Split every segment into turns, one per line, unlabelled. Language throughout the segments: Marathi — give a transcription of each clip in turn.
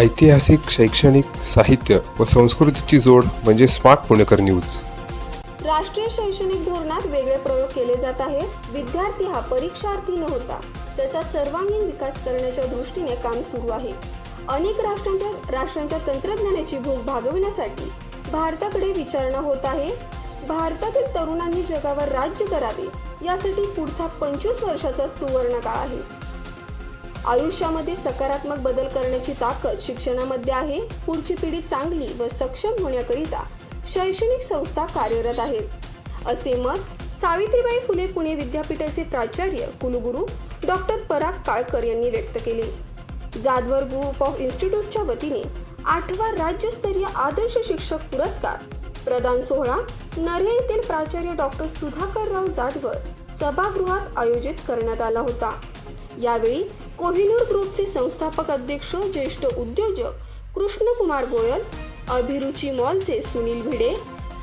ऐतिहासिक शैक्षणिक साहित्य व संस्कृतीची जोड म्हणजे स्मार्ट पुणेकर न्यूज.
राष्ट्रीय शैक्षणिक धोरणात वेगळे प्रयोग केले जात आहेत. विद्यार्थी हा परीक्षार्थी न होता त्याचा सर्वांगीण विकास करण्याच्या दृष्टीने काम सुरू आहे. अनेक राष्ट्रांच्या राष्ट्रांच्या तंत्रज्ञानाची भूक भागविण्यासाठी भारताकडे विचारणा होत आहे. भारतातील तरुणांनी जगावर राज्य करावे यासाठी पुढचा पंचवीस वर्षाचा सुवर्ण काळ आहे. आयुष्यामध्ये सकारात्मक बदल करण्याची ताकद शिक्षणामध्ये आहे. पुढची पिढी चांगली व सक्षम होण्याकरिता शैक्षणिक संस्था कार्यरत आहेत. असे मत सावित्रीबाई फुले पुणे विद्यापीठाचे प्राचार्य कुलगुरू डॉक्टर पराग काळकर यांनी व्यक्त केले. जाधवर ग्रुप ऑफ इन्स्टिट्यूटच्या वतीने आठवा राज्यस्तरीय आदर्श शिक्षक पुरस्कार प्रदान सोहळा नरे येथील प्राचार्य डॉक्टर सुधाकरराव जाधवर सभागृहात आयोजित करण्यात आला होता. यावेळी कोहिनूर ग्रुपचे संस्थापक अध्यक्ष ज्येष्ठ उद्योजक कृष्णकुमार गोयल अभिरुची मॉलचे सुनील भिडे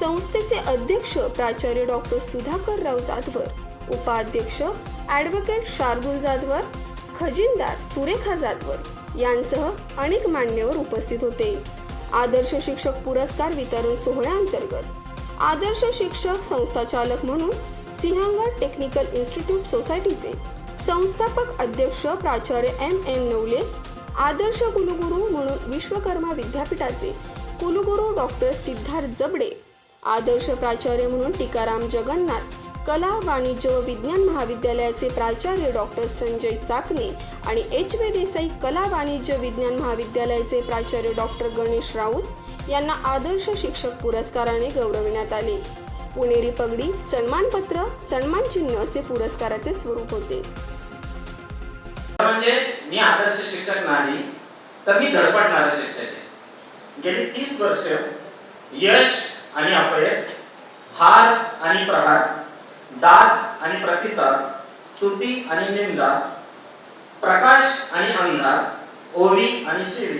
संस्थेचे अध्यक्ष प्राचार्य डॉक्टर सुधाकरराव जाधवर उपाध्यक्ष ॲडव्होकेट शार्दुल जाधवर खजिनदार सुरेखा जाधवर यांसह अनेक मान्यवर उपस्थित होते. आदर्श शिक्षक पुरस्कार वितरण सोहळ्याअंतर्गत आदर्श शिक्षक संस्थाचालक म्हणून सिंहगड टेक्निकल इन्स्टिट्यूट सोसायटीचे संस्थापक अध्यक्ष प्राचार्य एम एम नवले आदर्श कुलगुरू म्हणून विश्वकर्मा विद्यापीठाचे कुलगुरू डॉक्टर सिद्धार्थ जबडे आदर्श प्राचार्य म्हणून टीकाराम जगन्नाथ कला वाणिज्य व विज्ञान महाविद्यालयाचे प्राचार्य डॉक्टर संजय चाकणे आणि एच वे देसाई कला वाणिज्य विज्ञान महाविद्यालयाचे प्राचार्य डॉक्टर गणेश राऊत यांना आदर्श शिक्षक पुरस्काराने गौरविण्यात आले. पुणेरी पगडी सन्मानपत्र सन्मानचिन्ह असे पुरस्काराचे स्वरूप होते.
म्हणजे मी आदर्श शिक्षक नाही तर मी धडपडणारा शिक्षक आहे. गेली तीस वर्ष यश आणि अपयश हार आणि प्रहार दाद आणि प्रतिसाद स्तुती आणि निंदा प्रकाश आणि अंधार ओवी आणि शिळी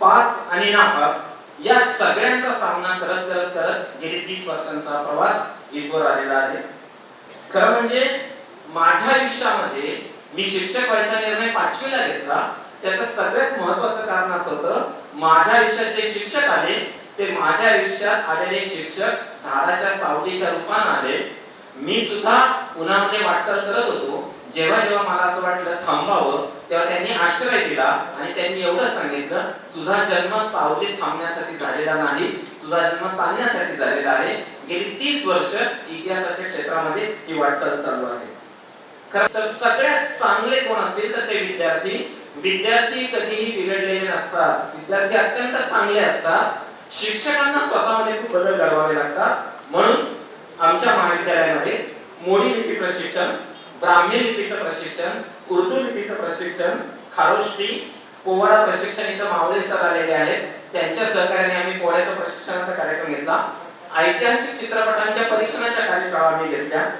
पास आणि नापास या सगळ्यांचा सामना करत करत करत गेली तीस वर्षांचा प्रवास इथवर आलेला आहे. खरं म्हणजे माझ्या आयुष्यामध्ये मी शिक्षक व्हायचा निर्णय पाचवीला घेतला. त्याचं सगळ्यात महत्वाचं कारण असं होतं माझ्या आयुष्यात जे शिक्षक आले ते माझ्या आयुष्यात आलेले शिक्षक झाडाच्या सावलीच्या रूपाने आले. मी सुद्धा उन्हामध्ये वाटचाल करत होतो. जेव्हा जेव्हा मला असं वाटलं थांबावं तेव्हा त्यांनी आश्रय दिला आणि त्यांनी एवढं सांगितलं तुझा जन्म सावलीत थांबण्यासाठी झालेला नाही तुझा जन्म चालण्यासाठी झालेला आहे. गेली तीस वर्ष इतिहासाच्या क्षेत्रामध्ये ही वाटचाल चालू आहे. खरं तर सगळ्यात चांगले कोण असतील तर ते विद्यार्थी. विद्यार्थी कधीही बिघडलेले नसतात. विद्यार्थी अत्यंत चांगले असतात. शिक्षकांना स्वतःमध्ये खूप बदल घडवावे लागतात. म्हणून आमच्या महाविद्यालयामध्ये मोडी लिपी प्रशिक्षण ब्राह्मी लिपीचं प्रशिक्षण उर्दू लिपीचं प्रशिक्षण खारोष्टी पोवाडा प्रशिक्षण इथं मावळे सर आलेले आहेत. त्यांच्या सहकार्याने आम्ही पोळ्याच्या प्रशिक्षणाचा कार्यक्रम घेतला. ऐतिहासिक चित्रपटांच्या परीक्षणाच्या कार्यशाळा आम्ही घेतल्या.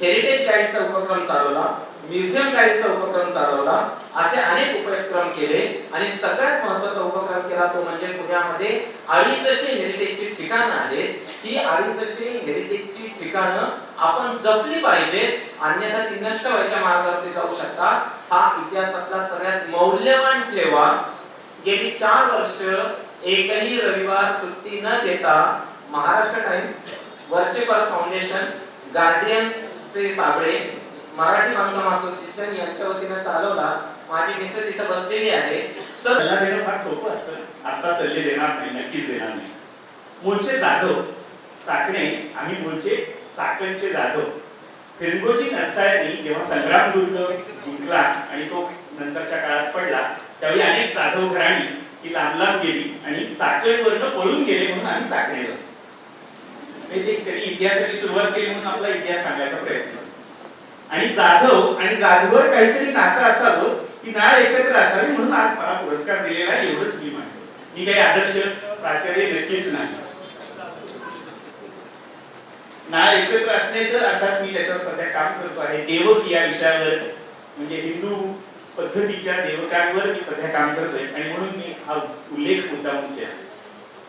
हेरिटेज गाईडचा उपक्रम चालवला म्युझियम गाईडचा उपक्रम चालवला असे अनेक उपक्रम केले आणि सगळ्यात महत्त्वाचा उपक्रम केला तो म्हणजे पुण्यामध्ये अडीचशे हेरिटेजची ठिकाणं आहेत. ही अडीचशे हेरिटेजची ठिकाणं आपण जपली पाहिजे अन्यथा ती नष्ट व्हायच्या मार्गावरती जाऊ शकतात हा इतिहासातला सगळ्यात मौल्यवान ठेवा. गेली चार वर्ष एकही रविवार सुट्टी न देता महाराष्ट्र टाइम्स वर्षेपर फाउंडेशन गार्डियन श्री साबळे मराठी बांधकाम असोसिएशन यांच्या वतीने चालवला. माझी मिसेस इथं बसलेली आहे. सर
सल्ला देणं फार सोपं असतं. आता सल्ले देणार नाही नक्कीच देणार नाही. मूळचे जाधव चाकणे आम्ही मूळचे चाकणचे जाधव. फिरंगोजी नरसाळ्यांनी जेव्हा संग्राम दुर्ग जिंकला आणि तो नंतरच्या काळात पडला त्यावेळी अनेक जाधव घराणी ही लांब लांब गेली आणि चाकणवरनं पळून गेले म्हणून आम्ही चाकणेला म्हणजे त्यांनी इतिहासाची सुरुवात केली म्हणून आपला इतिहास सांगायचा प्रयत्न. आणि जाधव आणि जाधवर काहीतरी नातं असावं की नाळ एकत्र असावी म्हणून आज मला पुरस्कार दिलेला आहे एवढंच मी मानतो मी काही आदर्श प्राचार्य नक्कीच नाही. नाळ एकत्र असण्याचं अर्थात मी त्याच्यावर सध्या काम करतो आहे. देवक या विषयावर म्हणजे हिंदू पद्धतीच्या देवकांवर मी सध्या काम करतोय. आणि म्हणून मी हा उल्लेख मुद्दामून केला.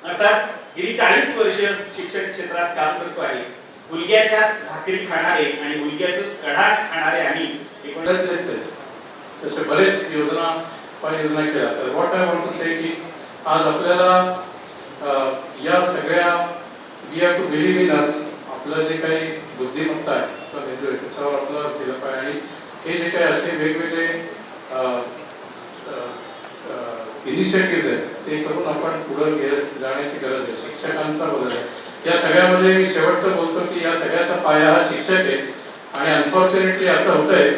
अर्थात गेली चाळीस वर्ष शिक्षण क्षेत्रात काम करतो आहे. मुलग्याच्याच भाकरी खाणारे आणि मुलग्याच कढा खाणारे आम्ही
तसे बरेच योजना उपाययोजना केल्या. तर what I want to say की आज आपल्याला या सगळ्या we have to believe in us आपलं जे काही बुद्धिमत्ता आहे आपला मेंदू आहे त्याच्यावर आपलं केलं पाहिजे. आणि हे जे काही असे वेगवेगळे इनिशिएटिव्ह आहेत ते करून आपण पुढे जाण्याची गरज आहे. शिक्षकांचा बदल आहे. या सगळ्यामध्ये मी शेवटचं बोलतो की या सगळ्याचा पाया हा शिक्षक आहे. आणि अनफॉर्च्युनेटली असं होतंय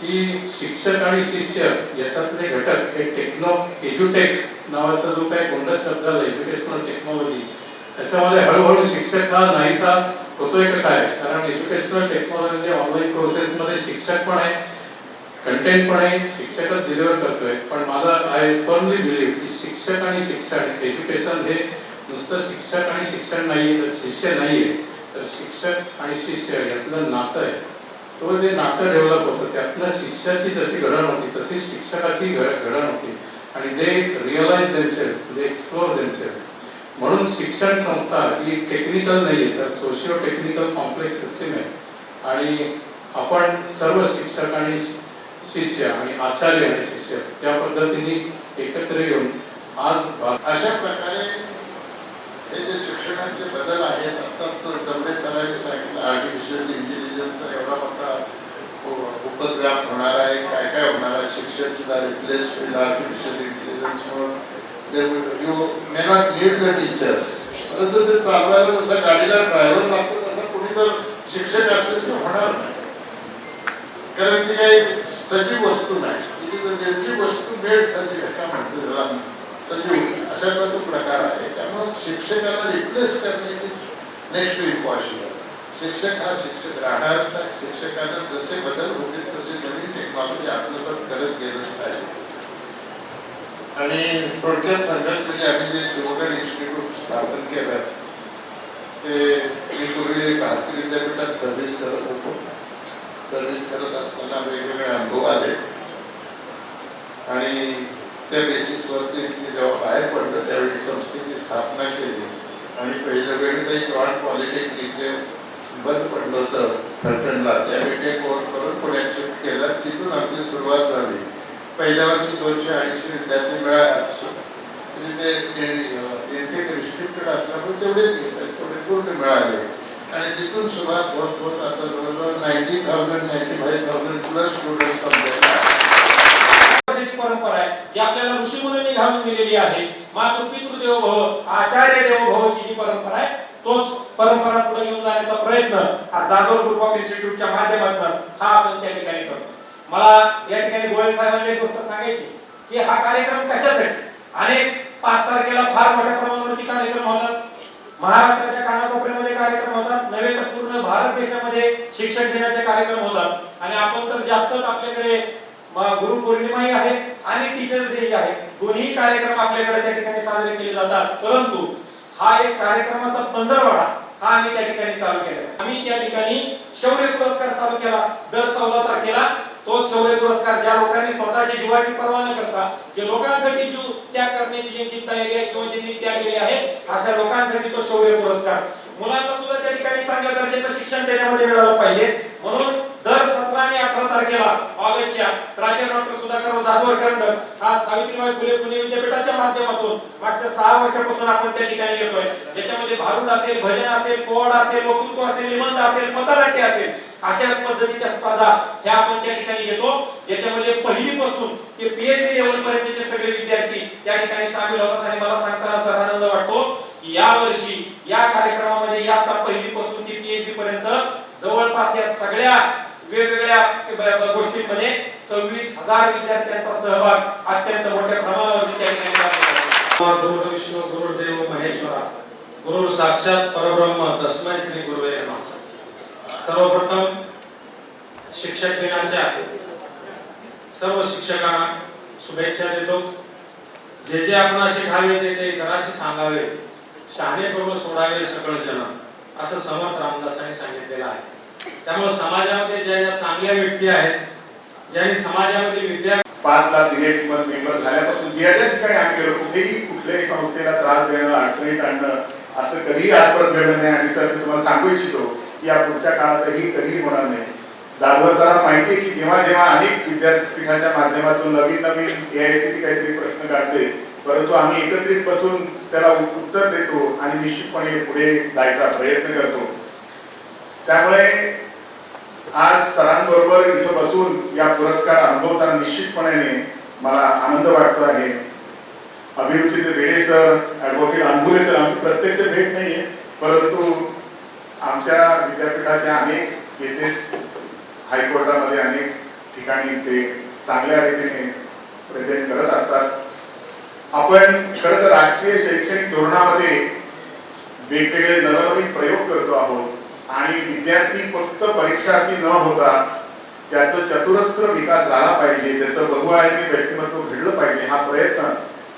की शिक्षक आणि शिष्य याच्यातले घटक हे टेक्नो एज्युटेक नावाचा जो काही गोंडस शब्द आला एज्युकेशनल टेक्नॉलॉजी त्याच्यामध्ये हळूहळू शिक्षक हा नाहीसा होतोय का काय? कारण एज्युकेशनल टेक्नॉलॉजी ऑनलाईन कोर्सेसमध्ये शिक्षक पण आहे. कंटेंट पण आहे शिक्षकच डिलिव्हर करतोय पण माझा आय फर्मली बिलीव्ह की शिक्षक आणि शिक्षण एज्युकेशन हे नुसतं शिक्षक आणि शिक्षण नाही तर शिष्य नाही आहे तर शिक्षक आणि शिष्य यातलं नातं आहे. तो जे नातं डेव्हलप होतं त्यातलं शिष्याची जशी घडण होती तशी शिक्षकाची घड घडण होती. आणि they realise themselves they explore themselves म्हणून शिक्षण संस्था ही टेक्निकल नाही आहे तर सोशिओ टेक्निकल कॉम्प्लेक्स सिस्टीम आहे. आणि आपण सर्व शिक्षक आणि शिष्य आणि आचार्य आणि शिष्य त्या पद्धतीने एकत्र येऊन आज
अशा प्रकारे हे जे शिक्षणाचे बदल आहेत आत्ताच दमडे सरांनी सांगितलं आर्टिफिशियल इंटेलिजन्सचा एवढा मोठा उपद्व्याप होणार आहे काय काय होणार आहे शिक्षण सुद्धा रिप्लेस होईल artificial इंटेलिजन्समुळं you may not need the teachers परंतु ते चालवायला जसं गाडीला ड्रायव्हर लागतो तसं कुणी जर शिक्षक असेल तर होणार नाही. कारण ते काही सजीव वस्तू नाही ती निर्जीव वस्तू बेड सजीव आहे का म्हणतो त्याला सजीव अशा तो प्रकार आहे. त्यामुळं शिक्षकाला रिप्लेस करणे नेक्स्ट इम्पॉसिबल शिक्षक हा शिक्षक राहणार आहे. शिक्षकाला जसे बदल होते तसे नवीन टेक्नॉलॉजी आत्मसात करत गेलंच पाहिजे. आणि थोडक्यात सांगायचं म्हणजे आम्ही जे शिवगड इन्स्टिट्यूट स्थापन केलं ते मी पूर्वी भारतीय विद्यापीठात सर्व्हिस करत होतो. सर्व्हिस करत असताना वेगवेगळे अनुभव आले. आणि त्या बेसिसवरती मी जेव्हा बाहेर पडलं त्यावेळी संस्थेची स्थापना केली. आणि पहिल्या वेळी काही पॉलिटेक्निक जे बंद पडलं होतं फलटणला त्यावेळी ते कोर्स करून पुण्यात शिफ्ट केलं. तिथून आमची सुरुवात झाली. पहिल्या वर्षी दोनशे अडीचशे विद्यार्थी मिळाले. म्हणजे ते इंटेक रिस्ट्रिक्टेड असल्यामुळे तेवढेच घेतात तेवढे पूर्ण मिळाले. आणि तिथून सुरुवात होत होत आता जवळजवळ ninety thousand ninety five thousand plus student subject
परंपरा आहे जी आपल्याला ऋषी मुनींनी घालून दिलेली आहे. मातृपितृ पितृदेव भव आचार्य देव भवची जी परंपरा आहे तोच परंपरा पुढे घेऊन जाण्याचा प्रयत्न हा जाधव ग्रुप ऑफ इन्स्टिट्यूटच्या माध्यमातून हा आपण त्या ठिकाणी करतो. मला या ठिकाणी गोयल साहेबांनी एक गोष्ट सांगायची की हा कार्यक्रम कशासाठी? अनेक पाच तारखेला फार मोठ्या प्रमाणावरती कार्यक्रम होतात. महाराष्ट्राच्या कानाकोपऱ्यामध्ये कार्यक्रम होतात. नव्हे तर पूर्ण भारत देशामध्ये शिक्षण दिनाचे कार्यक्रम होतात. आणि आपण तर जास्तच आपल्याकडे गुरु गुरुपौर्णिमाही आहे आणि टीचर डे आहे. दोन्ही कार्यक्रम आपल्याकडे त्या ठिकाणी साजरे केले जातात. परंतु हा एक कार्यक्रमाचा पंधरवडा हा आम्ही त्या ठिकाणी चालू केला. आम्ही त्या ठिकाणी शौर्य पुरस्कार चालू केला. दर चौदा तारखेला तो शौर्य पुरस्कार ज्या लोकांनी स्वतःची जीवाची पर्वा न करता जे लोकांसाठी जीव त्याग करण्याची ज्यांची तयारी आहे किंवा ज्यांनी त्याग केले आहे अशा लोकांसाठी तो शौर्य पुरस्कार. मुलांना सुद्धा त्या ठिकाणी चांगल्या दर्जाचं शिक्षण देण्यामध्ये मिळालं पाहिजे. म्हणून दर सतरा आणि अठरा तारखेला ऑगस्टच्या प्राचार्य डॉक्टर सुधाकर जाधवर करंडक हा सावित्रीबाई फुले पुणे विद्यापीठाच्या माध्यमातून मागच्या सहा वर्षापासून आपण त्या ठिकाणी येतोय. त्याच्यामध्ये भारूड असेल भजन असेल पोवाड असेल वक्तृत्व असेल निबंध असेल पथनाट्य असेल अशा पद्धतीच्या स्पर्धा ह्या आपण त्या ठिकाणी घेतो. ज्याच्यामध्ये पहिलीपासून ते पीएचडी लेवल पर्यंतचे सगळे विद्यार्थी त्या ठिकाणी सामील होतात. आणि मला सांगताना सर आनंद वाटतो की या वर्षी या कार्यक्रम या आता पहिलीपासून ते पीएचडी पर्यंत जवळपास या सगळ्या वेगवेगळ्या मध्ये सव्वीस हजार विद्यार्थ्यांचा सहभाग अत्यंत मोठ्या प्रमाणावरती त्या ठिकाणी
गुरु विष्णू गुरुदेव महेश्वरा गुरु साक्षात परब्रह्म तस्मय श्री गुरुवे सर्वप्रथम शिक्षक दिनाच्या सर्व शिक्षकांना शुभेच्छा देतो. जे जे आपण शिकावे ते ते जराशी सांगावे शहाणे करून सोडावे सगळं जन असं समर्थ रामदासांनी सांगितलेलं आहे. त्यामुळे समाजामध्ये ज्या ज्या चांगल्या व्यक्ती आहेत ज्यांनी समाजामध्ये विद्या
पाच तास सिलेक्ट मेंबर झाल्यापासून ज्या ज्या ठिकाणी आम्ही गेलो कुठेही कुठल्याही संस्थेला त्रास देणं अडचणीत आणणं असं कधीही आजपर्यंत घडलं नाही. आणि सर मी तुम्हाला सांगू इच्छितो की या पुढच्या काळातही कधीही होणार नाही.
जाधवर सरांना माहिती आहे की जेव्हा जेव्हा अनेक विद्यापीठाच्या माध्यमातून नवीन नवीन एआयसीटी काहीतरी प्रश्न काढते परंतु आम्ही एकत्रित बसून त्याला उत्तर देतो आणि निश्चितपणे पुढे जायचा प्रयत्न करतो. त्यामुळे आज सरांबरोबर इथं बसून या पुरस्कार अनुभवताना निश्चितपणे मला आनंद वाटतो आहे. अभिरुचीचे Bede sir advocate Anbule sir आमची प्रत्यक्ष भेट नाहीये परंतु आमच्या विद्यापीठाच्या अनेक केसेस हायकोर्टामध्ये अनेक ठिकाणी ते चांगल्या रीतीने प्रेझेंट करत असतात. आपण खरं तर राष्ट्रीय शैक्षणिक धोरणामध्ये वेगवेगळे नवनवीन प्रयोग करतो आहोत. आणि विद्यार्थी फक्त परीक्षार्थी न होता त्याचं चतुरस्त्र विकास झाला पाहिजे त्याचं बहुआयामी व्यक्तिमत्व घडलं पाहिजे हा प्रयत्न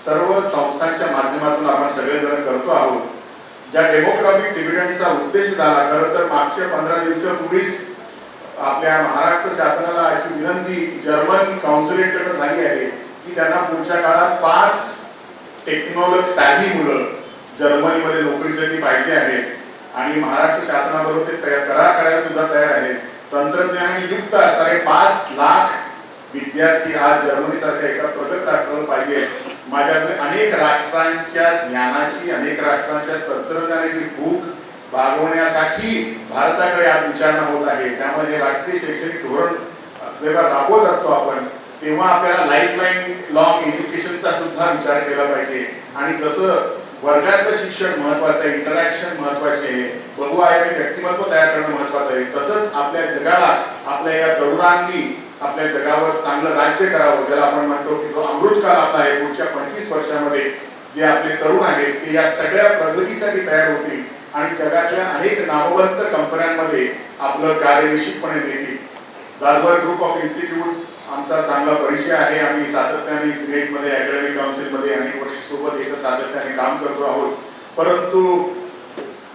सर्व संस्थांच्या माध्यमातून आपण सगळेजण करतो आहोत. ज्या डेमोग्राफिक डिव्हिडंडचा उद्देश झाला खरं तर मागच्या पंधरा दिवसापूर्वीच आपल्या महाराष्ट्र शासनाला अशी विनंती जर्मन काउन्सिलेटकडे झाली आहे की त्यांना पुढच्या काळात पाच टेक्नॉलॉजी साधी मुलं जर्मनीमध्ये नोकरीसाठी पाहिजे आहेत. आणि महाराष्ट्र शासनाबरोबर ते तयार करार करायला सुद्धा तयार आहे तंत्रज्ञानाने युक्त असणारे पाच लाख विद्यार्थी आज जर्मनी सारख्या एका प्रगत राष्ट्राला पाहिजे माझ्याकडे अनेक राष्ट्रांच्या ज्ञानाची अनेक राष्ट्रांच्या तंत्रज्ञानाची भूक भागवण्यासाठी भारताकडे आज विचारणा होत आहे. त्यामुळे हे राष्ट्रीय शैक्षणिक धोरण जेव्हा राबवत असतो आपण तेव्हा आपल्याला लाईफ लाईन लॉंग एज्युकेशनचा सुद्धा विचार केला पाहिजे. आणि जसं वर्गातलं शिक्षण महत्वाचं आहे इंटरॅक्शन महत्त्वाचे आहे. बहुआयामी व्यक्तिमत्व तयार करणं महत्वाचं आहे. तसंच आपल्या जगाला आपल्या या तरुणांनी आपल्या जगावर चांगलं राज्य करावं ज्याला आपण म्हणतो की जो अमृतकाल आपला आहे. पुढच्या पंचवीस वर्षामध्ये जे आपले तरुण आहेत ते या सगळ्या प्रगतीसाठी तयार होतील. आणि जगातल्या अनेक नामवंत कंपन्यांमध्ये आपलं कार्य निश्चितपणे देतील जालवर ग्रुप ऑफ इन्स्टिट्यूट आमचा चांगला परिचय आहे. आम्ही सातत्याने सिनेटमध्ये अकॅडमिक काउन्सिल अनेक वर्ष सोबत एकच सातत्याने काम करतो आहोत. परंतु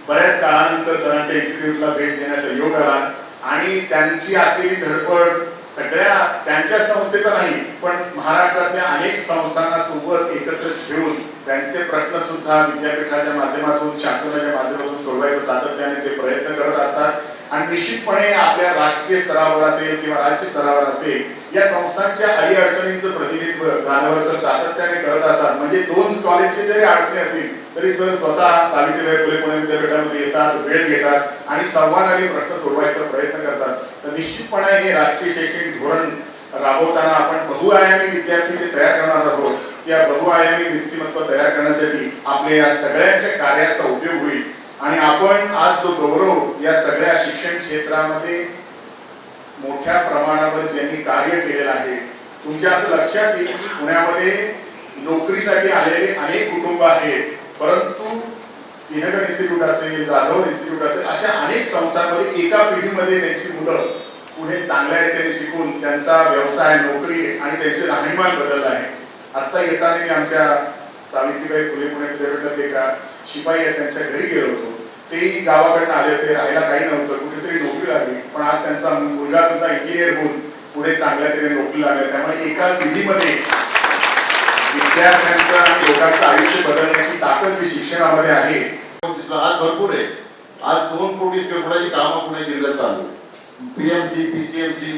बऱ्याच काळानंतर सरांच्या इन्स्टिट्यूटला भेट देण्याचा योग आला आणि त्यांची असलेली धडपड सगळ्या त्यांच्या संस्थेचा नाही पण महाराष्ट्रातल्या अनेक संस्थांना सोबत एकत्र घेऊन त्यांचे प्रश्न सुद्धा विद्यापीठाच्या माध्यमातून शासनाच्या माध्यमातून सोडवायचं सातत्याने ते प्रयत्न करत असतात. आणि निश्चितपणे आपल्या राष्ट्रीय स्तरावर असेल किंवा राज्य स्तरावर असेल या संस्थांच्या अडीअडचणींचं प्रतिनिधित्व गाण्यावर सर सातत्याने करत असतात. म्हणजे दोन कॉलेजचे जरी अडचणी असतील तरी सर स्वतः सावित्रीबाई फुले पुणे विद्यापीठामध्ये येतात वेळ घेतात आणि संवादाने प्रश्न सोडवायचा प्रयत्न करतात. तर निश्चितपणे हे राष्ट्रीय शैक्षणिक धोरण राबवताना आपण बहुआयामी विद्यार्थी जे तयार करणार आहोत या बहुआयामी व्यक्तिमत्व तयार करण्यासाठी आपल्या या सगळ्यांच्या कार्याचा उपयोग होईल. आणि आपण आज जो गौरव या सगळ्या शिक्षण क्षेत्रामध्ये मोठ्या प्रमाणावर ज्यांनी कार्य केलेलं आहे तुमच्या असं लक्षात येईल की पुण्यामध्ये नोकरीसाठी आलेले अनेक कुटुंब आहेत. परंतु सिंहगड इन्स्टिट्यूट असेल जाधव इन्स्टिट्यूट असेल अशा अनेक संस्थांमध्ये एका पिढीमध्ये त्यांची मुलं पुढे चांगल्या रीतीने शिकून त्यांचा व्यवसाय नोकरी आणि त्यांचे राहणीमान बदललं आहे. आता येताना मी आमच्या सावित्रीबाई फुले पुणे विद्यापीठात एका शिपाई आहे त्यांच्या घरी गेलो होतो. तेही गावाकडनं आले होते राहायला काही नव्हतं कुठेतरी नोकरी लागली. पण आज त्यांचा मुलगा सुद्धा इंजिनियर होऊन पुढे चांगल्या तरी नोकरी लागल्या त्यामुळे एका पिढीमध्ये विद्यार्थ्यांचं आणि लोकांचं आयुष्य बदलण्याची ताकद जी शिक्षणामध्ये आहे
आज भरपूर आहे. आज दोन कोटी स्क्वेअर फुटाची कामं पुणे जिल्ह्यात चालू पीएमसी पीसीएमसी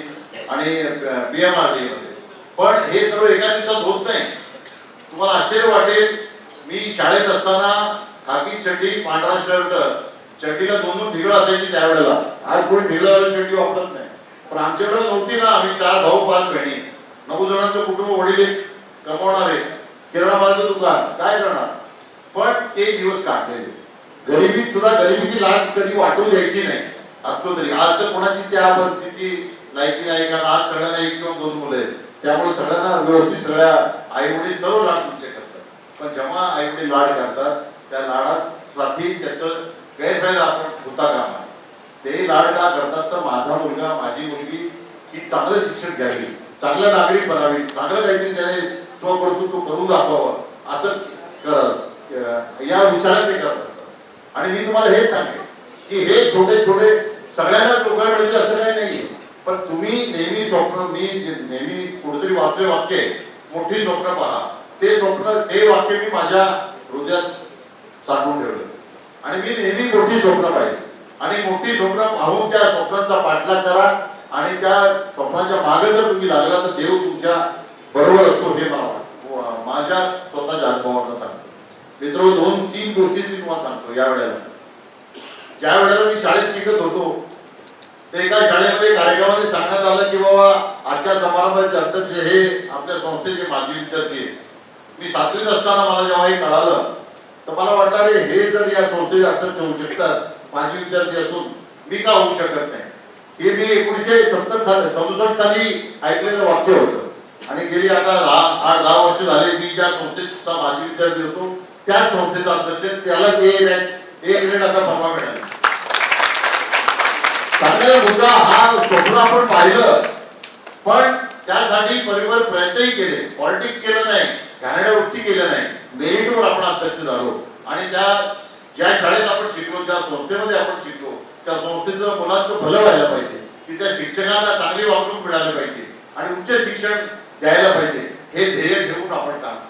आणि पीएमआरडी मध्ये. पण हे सर्व एका दिवसात होत नाही. तुम्हाला आश्चर्य वाटेल मी शाळेत असताना खाकी चड्डी पांढरा शर्ट चड्डीला दोन दोन ढिगळं असायची त्यावेळेला. आज कोणी ढिगळं चड्डी वापरत नाही. पण आमच्याकडे नव्हती ना आम्ही चार भाऊ पाच बहिणी. नऊ जणांचं कुटुंब वडील कमवणारे. किराणा मालाचं दुकान काय करणार? पण ते दिवस काढलेले गरिबीत सुद्धा गरिबीची लाज कधी वाटू द्यायची नाही. असतो तरी. आज तर कोणाची त्या परिस्थिती लायकी नाही कारण आज सगळ्यांना एक किंवा दोन मुलं आहेत. त्यामुळे सगळ्यांना व्यवस्थित सगळ्या आई वडील सर्व लाड तुमचे करतात. पण जेव्हा आई वडील लाड करतात त्या लाडासाठी त्याचं गैरफायदा आपण होता कामा. ते लाड का करतात? तर माझा मुलगा माझी मुलगी ही चांगलं शिक्षण घ्यावी चांगलं नागरिक बनावी चांगलं काहीतरी त्याने स्वकर्तृत्व करून दाखवावं असं कर या विचारात ते करत असतात. आणि मी तुम्हाला हेच सांगेन की हे छोटे छोटे सगळ्यांनाच लोकांना मिळतील असं काही नाहीये. पण तुम्ही नेहमी स्वप्न मी नेहमी कुठेतरी वाचले वाक्य मोठी स्वप्न पहा. ते स्वप्न ते वाक्य मी माझ्या हृदयात साठवून ठेवलं. आणि मी नेहमी मोठी स्वप्न पाहिजे आणि मोठी स्वप्न पाहून त्या स्वप्नांचा पाठलाग करा. आणि त्या स्वप्नाच्या मागे जर तुम्ही लागला तर देव तुमच्या बरोबर असतो हे मला हो, माझ्या स्वतःच्या अनुभवानं सांगतो. मित्र हो, दोन तीन गोष्टी मी तुम्हाला सांगतो या वेळेला. ज्या वेळेला मी शाळेत शिकत होतो तर एका शाळेमध्ये कार्यक्रमामध्ये सांगण्यात आलं की बाबा आजच्या समारंभाचे अध्यक्ष हे आपल्या संस्थेचे माजी विद्यार्थी आहेत. मी सातवीत असताना मला जेव्हा हे कळालं तर मला वाटलं रे हे जर या संस्थेचे अध्यक्ष होऊ शकतात माजी विद्यार्थी असून मी का होऊ शकत नाही? हे मी एकोणीशे सत्तर साली सदुसष्ट साली ऐकलेलं वाक्य होतं. आणि गेली आता दहा आठ दहा वर्ष झाले मी ज्या संस्थेचा माजी विद्यार्थी होतो त्याच संस्थेचा अध्यक्ष त्यालाच ए रँक ए ग्रेड आता परवा मिळाला. चांगला मुद्दा हा स्वप्न आपण पाहिलं पण त्यासाठी परिवार प्रयत्नही केले. पॉलिटिक्स केलं नाही घाणेरड्या वृत्ती नाही. मेरिटवर आपण अध्यक्ष झालो. आणि त्या ज्या शाळेत आपण शिकलो ज्या संस्थेमध्ये आपण शिकलो त्या संस्थेचं मुलांचं भलं व्हायला पाहिजे. तिथल्या शिक्षकांना चांगली वागणूक मिळाली पाहिजे. आणि उच्च शिक्षण द्यायला पाहिजे. हे ध्येय घेऊन आपण काम